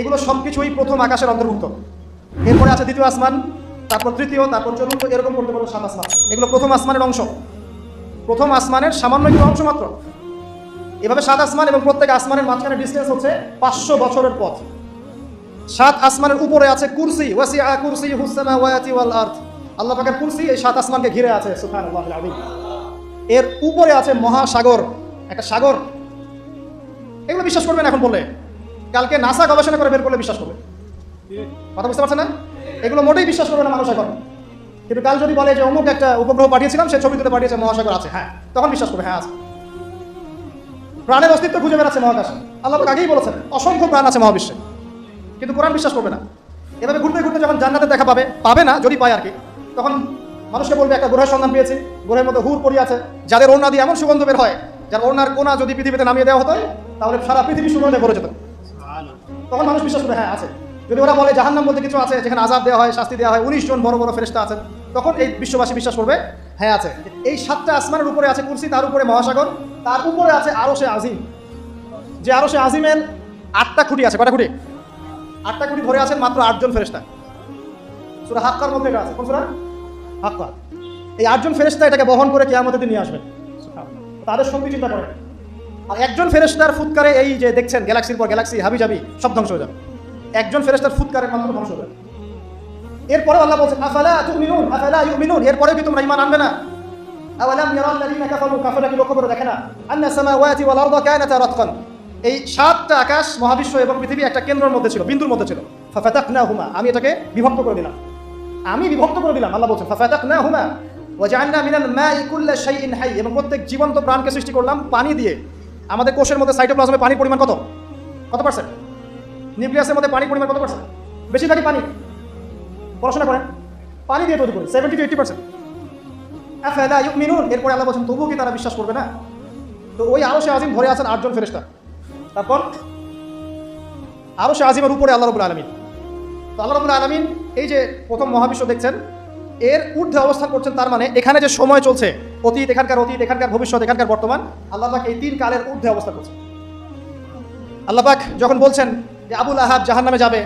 এগুলো সব কিছুই প্রথম আকাশের অন্তর্ভুক্ত। এরপরে আছে দ্বিতীয় আসমান, তারপর তৃতীয়, তারপর চতুর্থ, এরকম করতে পারব সাত আসমান। এগুলো প্রথম আসমানের অংশ। প্রথম আসমানের সামান্য একটু অংশ মাত্র। এভাবে সাত আসমান এবং প্রত্যেক আসমানের মাঝখানে ডিস্টেন্স হচ্ছে পাঁচশো বছরের পথ। সাত আসমানের উপরে আছে কুরসি, ওয়াসিআ কুরসি হুসামাওয়াতি ওয়াল আরদ। আল্লাহ পাকের কুরসি এই সাত আসমানকে ঘিরে আছে আযীম। এর উপরে আছে মহাসাগর, একটা সাগর। এগুলো বিশ্বাস করবেন এখন বললে। কালকে নাসা গবেষণা করে বের করলে বিশ্বাস করবে। কথা বুঝতে পারছেন না? এগুলো মোটেই বিশ্বাস করবে না মানুষ এখন কিন্তু কাল যদি বলে যে অমুক একটা উপগ্রহ পাঠিয়েছিলাম, সে ছবি তুলে পাঠিয়েছে, মহাসাগর আছে হ্যাঁ তখন বিশ্বাস করবে হ্যাঁ আছে। প্রাণের অস্তিত্ব খুঁজে বেড়াচ্ছে মহাকাশে। আল্লাহ আগেই বলেছেন, অসংখ্য প্রাণ আছে মহাবিশ্বে। কিন্তু কোরআন বিশ্বাস করবে না। এভাবে ঘুরতে ঘুরতে যখন জান্নাতে দেখা পাবে পাবে না, যদি পায় আর কি, তখন মানুষকে বলবে, একটা গ্রহের সন্ধান পেয়েছি। গ্রহের মধ্যে হুর পড়ি আছে, যাদের ওড়না দিয়ে এমন সুগন্ধ বের হয়, যার ওড়নার কোনা যদি পৃথিবীতে নামিয়ে দেওয়া হতো, তাহলে সারা পৃথিবী সুগন্ধে ভরে যেত। তখন মানুষ বিশ্বাস করে হ্যাঁ আছে। যদি ওরা বলে জাহান্নাম বলতে কিছু আছে, যেখানে আজাদ দেওয়া হয়, শাস্তি দেওয়া হয়, উনিশ জন বড় বড় ফেরেস্তা আছেন, তখন এই বিশ্ববাসী বিশ্বাস করবে হ্যাঁ আছে। এই সাতটা আসমানের উপরে আছে কুরসি, তার উপরে মহাসাগর, তার উপরে আছে আরও সে আজিম। যে আরও সে আজিমের আটটা খুঁটি আছে কটা খুঁটি? আটটা খুঁটি ধরে আছেন মাত্র আটজন ফেরেস্তা সুরা হাক্কার মধ্যে এটা আছে। কোন সুরা? হাক্কা এই আটজন ফেরেস্তা এটাকে বহন করে কেয়ামতের দিন নিয়ে আসবেন। তাদের সঙ্গে চিন্তা করেন। আর একজন ফেরেস্তার ফুৎকারে এই যে দেখছেন গ্যালাক্সির পর গ্যালাক্সি হাবি যাবি সব ধ্বংস হয়ে যাবে। একজন ফেরেস্তার ফুৎকারে মাত্র ধ্বংস হয়ে যাবে। এরপরে আল্লাহ বলছেন, আফালা তুমিনুন, আফালা ইউমিনুন? এরপরেও কি তোমরা ঈমান আনবে না? আওয়ালাম ইয়ারাল লাযিনা কাফারু কাফারা কি লক্ষ্য করে দেখে না? আন্না সামাওয়াতি ওয়াল আরদা কানাতা রাতকান। এই সাতটা আকাশ, মহাবিশ্ব এবং পৃথিবী একটা কেন্দ্রের মধ্যে ছিল, বিন্দুর মধ্যে ছিল। ফাফাতাকনা হুমা আমি এটাকে বিভক্ত করে দিলাম। আমি বিভক্ত করে দিলাম, আল্লাহ বলছেন ফাফাতাকনা হুমা ওয়াজআলনা মিনাল মাই কুল্লা শাইইন হাই এবং প্রত্যেক জীবন্ত প্রাণকে সৃষ্টি করলাম পানি দিয়ে। আমাদের কোষের মধ্যে সাইটোপ্লাজমে পানির পরিমাণ কত? কত পার্সেন্ট নিউক্লিয়াসের মধ্যে পানির পরিমাণ কত পার্সেন্ট বেশিরভাগই পানি। পড়াশোনা করেন। পানি দিয়ে তৈরি করি সেভেন্টি টু এইটি পার্সেন্ট আফালা ইউমিনুন, এরপরে আল্লাহ বলছেন, তবুও কি তারা বিশ্বাস করবে না? তো ওই আরও সে আজিম ধরে আছেন আটজন ফেরেশতা। তারপর আরও সে আজিমের উপরে আল্লাহ রবুল আলমিন। তো আল্লাহ রবুল আলমিন এই যে প্রথম মহাবিশ্ব দেখছেন এর ঊর্ধ্বে অবস্থান করছেন, তার মানে এখানে যে সময় চলছে, অতীত এখানকার অতীত, এখানকার ভবিষ্যৎ, এখানকার বর্তমান, আল্লাহ পাক এই তিন কালের ঊর্ধ্বে অবস্থান করছেন। আল্লাহ পাক যখন বলছেন যে আবুল আহাব জাহান নামে যাবে,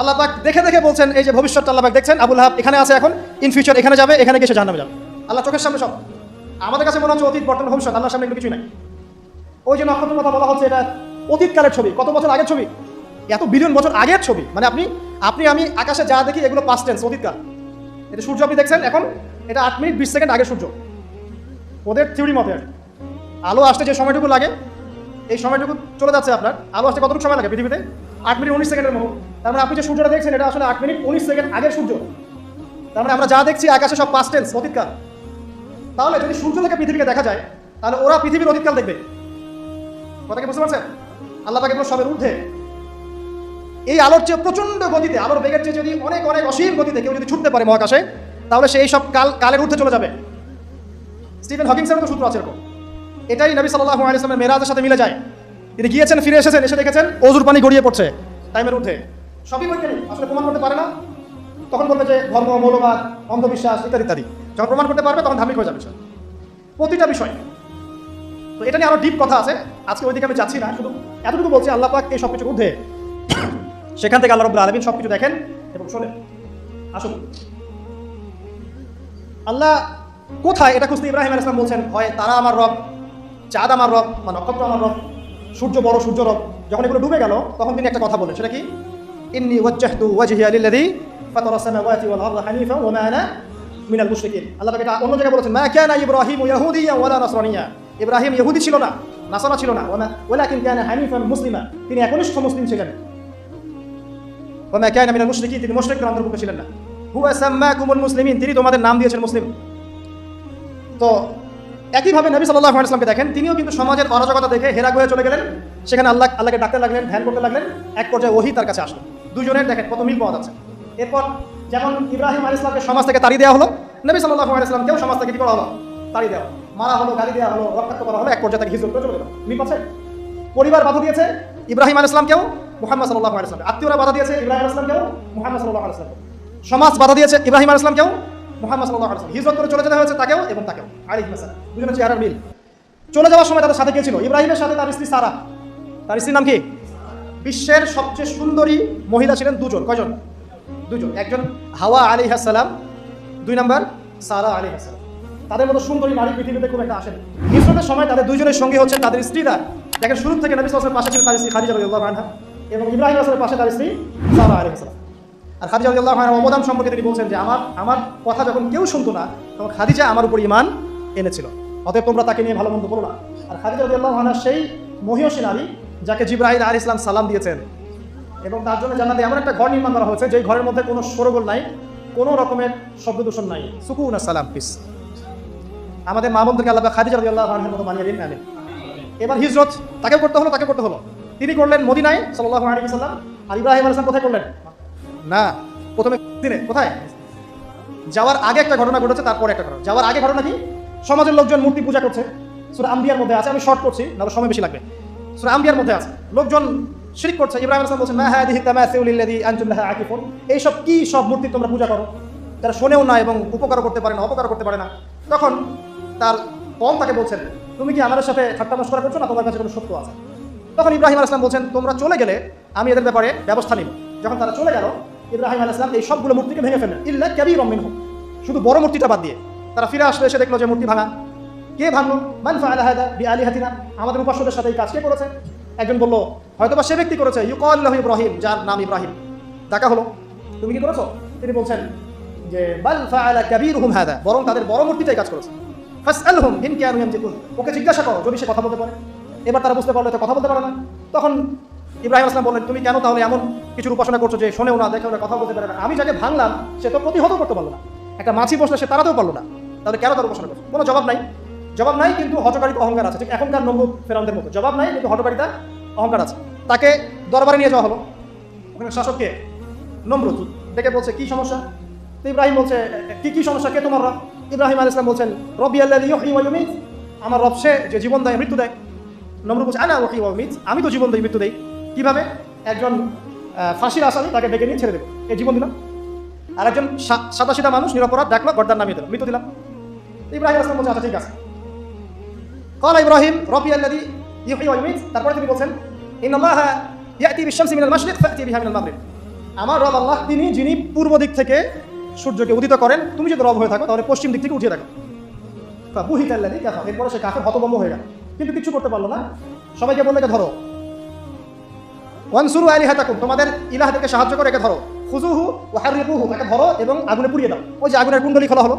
আল্লাহ পাক দেখে দেখে বলছেন, এই যে ভবিষ্যৎটা আল্লাহ পাক দেখছেন, আবুল আহাব এখানে আছে এখন ইন ফিউচার এখানে যাবে, এখানে গিয়ে সে জাহান্নামে যাবে। আল্লাহ চোখের সামনে সব। আমাদের কাছে মনে হচ্ছে অতীত, বর্তমান, ভবিষ্যৎ, আল্লাহর সামনে কিছুই নাই। ওই যে নক্ষত্রের কথা বলা হচ্ছে, এটা অতীতকালের ছবি, কত বছর আগের ছবি? এত বিলিয়ন বছর আগের ছবি। মানে আপনি আপনি, আমি আকাশে যা দেখি, এগুলো পাস্ট টেন্স অতীতকাল এটা সূর্য, আপনি দেখছেন? এখন এটা আট মিনিট বিশ সেকেন্ড আগে সূর্য। ওদের থিওরি মতে আর আলো আসতে যে সময়টুকু লাগে, এই সময়টুকু চলে যাচ্ছে আপনার। আলো আসতে কতটুকু সময় লাগে পৃথিবীতে? আট মিনিট উনিশ সেকেন্ডের মতো। তার মানে আপনি যে সূর্যটা দেখছেন, এটা আসলে আট মিনিট উনিশ সেকেন্ড আগের সূর্য। তার মানে আমরা যা দেখছি, আকাশে সব পাস্ট টেন্স অতীতকাল। তাহলে যদি সূর্য থেকে পৃথিবীকে দেখা যায়, তাহলে ওরা পৃথিবীর অতীতকাল দেখবে। কথা কি বুঝতে পারছেন? আল্লাহ এগুলো সবের ঊর্ধ্বে। এই আলোর চেয়ে প্রচণ্ড গতিতে আলোর বেগের চেয়ে যদি অনেক অনেক অসীম গতিতে কেউ যদি ছুটতে পারে মহাকাশে, তাহলে সে এই সব কাল, কালের ঊর্ধ্বে চলে যাবে। স্টিফেন হকিংসের মতো সূত্র আছে এরকম। এটাই নবী সাল্লাহ আলিয়ামের মেরাজের সাথে মিলে যায়। তিনি গিয়েছেন, ফিরে এসেছেন, এসে দেখেছেন, অজুর পানি গড়িয়ে পড়ছে টাইমের ঊর্ধ্বে। সবই বৈজ্ঞানিক, আসলে প্রমাণ করতে পারে না। তখন বলবে যে ধর্ম, মৌলবাদ, অন্ধবিশ্বাস, ইত্যাদি ইত্যাদি। যখন প্রমাণ করতে পারবে, তখন ধার্মিক হয়ে যাবে। প্রতিটা বিষয়। তো এটা নিয়ে আরও ডিপ কথা আছে। আজকে ওইদিকে আমি যাচ্ছি না, শুধু এতটুকু বলছি, আল্লাহ পাক এই সব কিছুর ঊর্ধ্বে। সেখান থেকে আল্লাহ রব্বুল আলমিন সব কিছু দেখেন এবং শোনেন। আসুন। আল্লাহ কোথায় এটা খুঁজতে ইব্রাহিম সালাম বলছেন, হয়, তারা আমার রব, চাঁদ আমার রব, বা নক্ষত্র আমার রব, সূর্য বড়, সূর্য রব। যখন এগুলো ডুবে গেল, তখন তিনি একটা কথা বলেন, সেটা কি? ইন্নি ওয়াজ্জাহতু মিনাল আল্লাহ অন্য জায়গায় মা ইব্রাহিম ইহুদি ছিল না ছিল না। মুসলিমা। তিনি একনিষ্ঠ মুসলিম ছিলেন। তিনি ছিলেন না। হুয়া মুসলিমিন তিনি তোমাদের নাম দিয়েছেন মুসলিম। তো একইভাবে নবী দেখেন, তিনিও কিন্তু সমাজের অরাজকতা দেখে হয়ে চলে গেলেন। সেখানে আল্লাহ, আল্লাহকে ডাকতে লাগলেন, ধ্যান করতে লাগলেন, এক পর্যায়ে ওহি তার কাছে আসলো। দুজনের দেখেন কত মিল পাওয়া যাচ্ছে। এরপর যেমন ইব্রাহিম আলী ইসলামকে সমাজ থেকে তাড়িয়ে দেওয়া হলো, নবী সাল্লাল্লাহু আলাইহি ওয়াসাল্লামকেও সমাজ থেকে কি করা হলো? তাড়িয়ে দেওয়া মারা হলো, গালি দেওয়া হলো, রক্তাক্ত করা হলো, এক পর্যায়ে তাকে হিজরত করে চলে গেল। মিল পাচ্ছে? পরিবার বাধা দিয়েছে ইব্রাহিম আল ইসলামকেও মুহাম্মদ সাল্লাহ আলাইসলাম আত্মীয়রা বাধা দিয়েছে ইব্রাহিম আল ইসলামকেও মুহাম্মদ সাল্লাহ আলাইসলাম সমাজ বাধা দিয়েছে ইব্রাহিম আল কেউ? মুহাম্মদ সাল্লাহ আলাইসলাম হিজরত করে চলে যেতে হয়েছে তাকেও এবং তাকেও। আলিহ মাসালাম দুজনের চেহারার মিল। চলে যাওয়ার সময় তাদের সাথে কে ছিল? ইব্রাহিমের সাথে তার স্ত্রী সারা। তার স্ত্রীর নাম কি? বিশ্বের সবচেয়ে সুন্দরী মহিলা ছিলেন দুজন। কয়জন? দুজন। একজন হাওয়া আলী হাসালাম দুই নম্বর সারা আলী হাসালাম তাদের মতো সুন্দরী নারী পৃথিবীতে খুব একটা আসেন। হিজরতের সময় তাদের দুজনের সঙ্গে হচ্ছে তাদের স্ত্রীরা। দেখেন শুরু থেকে নবী ওয়াসাল্লামের পাশে ছিলেন তার স্ত্রী খাদিজা রাদিয়াল্লাহু আনহা। এবং ইব্রাহিম আসলামের পাশে তার স্ত্রী সারা আলী আর খাদিজা আনহা অবদান সম্পর্কে তিনি বলছেন যে, আমার আমার কথা যখন কেউ শুনতো না, তখন খাদিজা আমার উপর ইমান এনেছিল। অতএব তোমরা তাকে নিয়ে ভালো মন্দ বলো না। আর খাদিজা রাদিয়াল্লাহু আনহা সেই মহিয়সী নারী যাকে জিব্রাহিল আলী ইসলাম সালাম দিয়েছেন। এবং তার জন্য জান্নাতে এমন একটা ঘর নির্মাণ করা হয়েছে যে ঘরের মধ্যে কোনো সরগোল নাই, কোনো রকমের শব্দ দূষণ নাই। সুকুন সালাম পিস আমাদের মা বোনদেরকে আল্লাহ খাদিজা আনহার মতো মানিয়ে দিন এবার হিজরত তাকে করতে হলো, তাকে করতে হলো। তিনি করলেন মদিনায় সাল্লাল্লাহু আলাইহি সাল্লাম আর ইব্রাহিম আলাইহিস সালাম কোথায় করলেন? না। প্রথমে দিনে কোথায়? যাওয়ার আগে একটা ঘটনা ঘটেছে তারপরে একটা ঘটনা। যাওয়ার আগে ঘটনা কি? সমাজের লোকজন মূর্তি পূজা করছে। সুরা আম্বিয়ার মধ্যে আছে আমি শর্ট করছি না সময় বেশি লাগবে। সুরা আম্বিয়ার মধ্যে আছে। লোকজন শিরিক করছে ইব্রাহিম আলাইহিস সালাম বলছেন মা হাদিহি তামাসিউলিল্লাযী আনতুম লাহা আকিফুন? এই সব কি সব মূর্তি তোমরা পূজা করো? তারা শোনেও না এবং উপকারও করতে পারে না অপকার করতে পারে না। তখন তার কম তাকে বলছেন তুমি কি আমাদের সাথে ঠাট্টা মস্করা করছ না? তোমার কাছে কোনো সত্য আছে? তখন ইব্রাহিম আলাইসলাম বলছেন, তোমরা চলে গেলে আমি এদের ব্যাপারে ব্যবস্থা নিব। যখন তারা চলে গেল, ইব্রাহিম আলাইসলাম এই সবগুলো মূর্তিকে ভেঙে ফেললেন। ইল্লা ক্যাবি রমিন হোক শুধু বড় মূর্তিটা বাদ দিয়ে তারা ফিরে আসলে, এসে দেখল যে মূর্তি ভাঙা। কে ভাঙলো? মান ফাআলা বি আলি হাতিনা আমাদের উপাস্যদের সাথে এই কাজ কে করেছে। একজন বলল হয়তো বা সে ব্যক্তি করেছে। ইউকাল্লাহ ইব্রাহিম, যার নাম ইব্রাহিম। ডাকা হলো। তুমি কি করেছ? তিনি বলছেন যে, বাল ফাআলা কাবীরুহুম হাদা। বরং তাদের বড় মূর্তিটাই কাজ করেছে। ফাসআলহুম ইন কানু ইয়ামতিকুন? ওকে জিজ্ঞাসা করো, যদি সে কথা বলতে পারে। এবার তারা বুঝতে পারল কথা বলতে পারে না। তখন ইব্রাহিম আসলাম বললেন, তুমি কেন তাহলে এমন কিছু উপাসনা করছ যে শোনেও না, দেখেও না কথা বলতে পারে না? আমি যাকে ভাঙলাম, সে তো প্রতিহত করতে পারল না। একটা মাছি বসলে সে তাড়াতেও পারল না। তাহলে কেন তার উপাসনা করছ? কোনো জবাব নাই। জবাব নাই, কিন্তু হটকারিতা অহংকার আছে। ঠিক এখনকার নম্বর ফেরানদের মতো। জবাব নাই, কিন্তু হটকারিতা অহংকার আছে। তাকে দরবারে নিয়ে যাওয়া হলো। ওখানে শাসককে নমরুদ। দেখে বলছে, কি সমস্যা? তো ইব্রাহিম বলছে, কি কি সমস্যা? কে তোমার রব ইব্রাহিম আল ইসলাম বলছেন রবি আল্লাহ আমার রব সে যে জীবন দেয়, মৃত্যু দেয়। নম্র করছে আনা ওয়াকি ওয়ামিজ আমি তো জীবন দেই, মৃত্যু দেই। কীভাবে? একজন ফাঁসির আসামি তাকে ডেকে নিয়ে ছেড়ে দেবো। এই জীবন দিলাম। আর একজন সাদা সিধা মানুষ নিরপরাধ দেখল, গর্দার নামিয়ে দিলাম মৃত্যু দিলাম। ইব্রাহিম আসলাম বলছে আচ্ছা ঠিক আছে। কল ইব্রাহিম, রবি আল্লাদি ইউহি ওয়ামিজ তারপরে তিনি বলছেন, ইন্নাল্লাহ ইয়াতি বিশামসি মিনাল মাশরিক, ফাতি বিহা মিনাল মাগরিব। আমার রব আল্লাহ, তিনি যিনি পূর্ব দিক থেকে সূর্যকে উদিত করেন, তুমি যদি রব হয়ে থাকো, তাহলে পশ্চিম দিক থেকে উঠিয়ে থাকো বুহিত আল্লাহ দেখা এরপরে সে কাকে হতবম্ব হয়ে গেল। কিন্তু কিছু করতে পারল না। সবাইকে বললে, একে ধরো। ওয়ানসুরু আলী হাতাকুম তোমাদের ইলাহাদেরকে সাহায্য করে, একে ধরো। খুজুহু ও হারিকুহু ধরো এবং আগুনে পুড়িয়ে দাও। ওই যে আগুনের কুণ্ডলি খোলা হলো।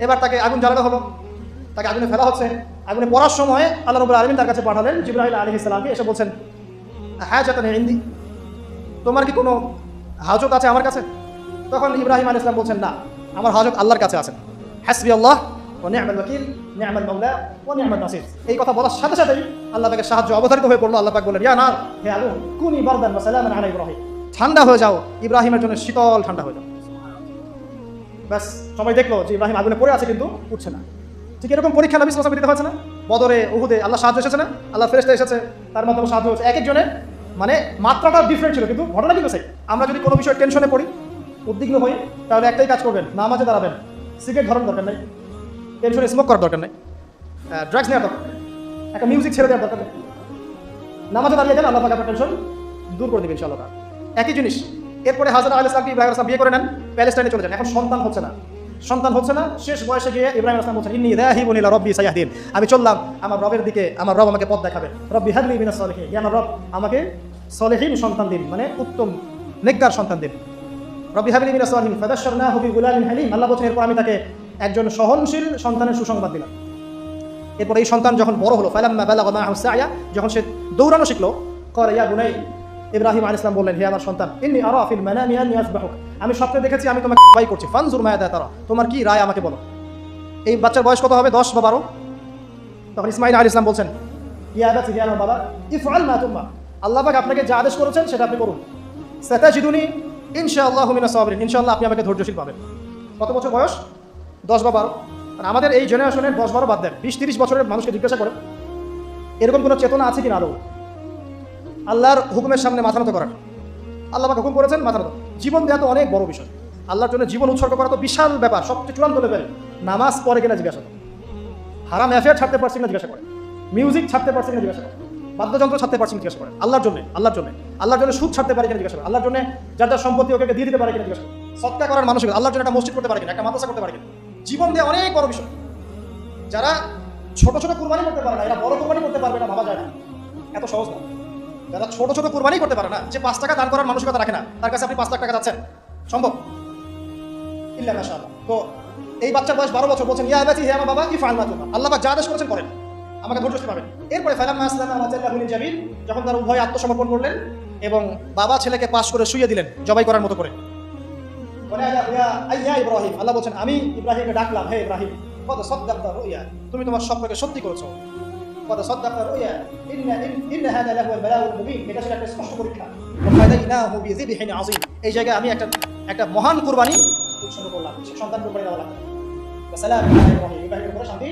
এবার তাকে আগুন জ্বালানো হলো। তাকে আগুনে ফেলা হচ্ছে। আগুনে পড়ার সময় আল্লাহ রবুল আলমিন তার কাছে পাঠালেন জিব্রাহিল আলী ইসলামকে এসে বলছেন হ্যাঁ যাতেন হিন্দি তোমার কি কোনো হাজত আছে আমার কাছে? তখন ইব্রাহিম আলী ইসলাম বলছেন, না, আমার হাজত আল্লাহর কাছে আছেন হাসবি আল্লাহ। এই কথা বলার সাথে সাথেই আল্লাহ তাকে সাহায্য হয়ে পড়ল, আল্লাহ পাক বললেন, ইয়া না হে কুনি বারদান ওয়া সালামান আলা ইব্রাহিম। ঠান্ডা হয়ে যাও, ইব্রাহিমের জন্য শীতল ঠান্ডা হয়ে যাও। ব্যাস, সবাই দেখল যে ইব্রাহিম আগুনে পড়ে আছে কিন্তু উঠছে না। ঠিক এরকম পরীক্ষা নবী সালাম দিতে হয়েছে না? বদরে, উহুদে আল্লাহ সাহায্য এসেছে না? আল্লাহ ফেরেস্তা এসেছে, তার মাধ্যমে সাহায্য হয়েছে। এক একজনের মানে মাত্রাটা ডিফারেন্ট ছিল, কিন্তু ঘটনা কিন্তু সেই আমরা যদি কোনো বিষয়ে টেনশনে পড়ি, উদ্বিগ্ন হই, তাহলে একটাই কাজ করবেন, নামাজে দাঁড়াবেন। সিগারেট ধরন দরকার নেই। টেনশনে স্মোক করার দরকার নেই। ড্রাগস নেওয়ার দরকার একটা মিউজিক ছেড়ে দেওয়ার দরকার নেই। নামাজে দাঁড়িয়ে যান, আল্লাহ পাক আপনার টেনশন দূর করে দেবেন ইনশাআল্লাহ। একই জিনিস, এরপরে হাজার আল ইসলামকে ইব্রাহিম আসলাম বিয়ে করে নেন, প্যালেস্টাইনে চলে যান। এখন সন্তান হচ্ছে না। সন্তান হচ্ছে না, শেষ বয়সে গিয়ে ইব্রাহিম আসলাম বলছেন, ইন্নি রাহিবুন ইলা রব্বি সায়াহদিন। আমি চললাম, আমার রবের দিকে, আমার রব আমাকে পথ দেখাবে রব্বি হাদলি মিনাস সলিহিন। হে আমার রব, আমাকে সলেহীন সন্তান দিন মানে উত্তম, নেককার সন্তান দিন। রব্বি হাবলি মিনাস সলিহিন ফাদাশশারনাহু বিগুলামিন হালিম। আল্লাহ বলছেন, এরপর আমি তাকে একজন সহনশীল সন্তানের সুসংবাদ দিলাম। এরপর এই সন্তান যখন বড় হলো ফালাম্মা বালাগা সায়া, যখন সে দৌড়ানো শিখলো কর ইয়া বুনাই, ইব্রাহিম আলাইহিস সালাম বললেন, হে আমার সন্তান, ইন্নী আরা ফিল মানামি আন্নী আসবাহুক আমি স্বপ্নে দেখেছি, আমি তোমাকে ভয় করছি। ফানজুর মায়া দা তারা, তোমার কি রায় আমাকে বলো? এই বাচ্চার বয়স কত হবে? দশ বা বারো? তখন ইসমাইল আলী ইসলাম বলছেন, ইয়া আবাতি হে আমার বাবা, ইফআল মা তুম্মা আল্লাহ পাক আপনাকে যা আদেশ করেছেন, সেটা আপনি করুন। সাতাজিদুনি ইনশাআল্লাহু মিনাস সাবিরিন। ইনশাআল্লাহ আপনি আমাকে ধৈর্যশীল পাবেন। কত বছর বয়স? দশ বা বারো। আমাদের এই জেনারেশনের দশ বারো বাদ দেন, বিশ তিরিশ বছরের মানুষকে জিজ্ঞাসা করে এরকম কোনো চেতনা আছে কি না আরও আল্লাহর হুকুমের সামনে মাথা নত করার। আল্লাহ হুকুম করেছেন, মাথা নত। জীবন দেওয়া তো অনেক বড় বিষয়। আল্লাহর জন্য জীবন উৎসর্গ করা তো বিশাল ব্যাপার, সবচেয়ে চূড়ান্ত লেভেল নামাজ পড়ে কিনা জিজ্ঞাসা করে হারাম অ্যাফেয়ার ছাড়তে পারছি না জিজ্ঞাসা করে মিউজিক ছাড়তে পারছি না জিজ্ঞাসা করে বাদ্যযন্ত্র ছাড়তে পারছি জিজ্ঞাসা করে আল্লাহর জন্য আল্লাহর জন্য আল্লাহর জন্য সুদ ছাড়তে পারি কিনা জিজ্ঞাসা করে আল্লাহর জন্য যার যার সম্পত্তি ওকে দিয়ে দিতে পারে কিনা জিজ্ঞাসা করেন। সৎকা করার মানুষ আল্লাহর জন্য একটা মসজিদ করতে পারে কিনা, একটা মাদ্রাসা করতে পারে কিনা। জীবন দিয়ে অনেক বড় বিষয়। যারা ছোট ছোট কুরবানি করতে পারে না, এরা বড় কুরবানি করতে পারবে না, ভাবা যায় না। এত সহজ না। যারা ছোট ছোট কুরবানি করতে পারে না, যে পাঁচ টাকা দান করার মানসিকতা রাখে না, তার কাছে আপনি পাঁচ লাখ টাকা যাচ্ছেন। সম্ভব? ইল্লা মাশাআল্লাহ তো এই বাচ্চার বয়স বারো বছর, বলছেন, ইয়া আবাতি, হে আমার বাবা কি ফাল মাতুনা আল্লাহ পাক যা আদেশ করেছেন করেন। আমাকে ধৈর্য পাবেন এরপরে ফালাম আমাজাল্লাহুল জামিল যখন তার উভয় আত্মসমর্পণ করলেন এবং বাবা ছেলেকে পাশ করে শুয়ে দিলেন, জবাই করার মতো করে। ইব্রাহিম, আল্লাহ বলছেন, আমি ইব্রাহিমকে ডাকলাম, হে ইব্রাহিম, কত সদ্দাক্তা রুইয়া, তুমি তোমার স্বপ্নকে সত্যি করেছ, কত সদ্দাক্তা রুইয়া এটা ছিল একটা স্পষ্ট পরীক্ষা এই জায়গায় আমি একটা একটা মহান কুরবানি উৎসর্গ করলাম সন্তান কুরবানি দেওয়া লাগবে ইব্রাহিম শান্তি।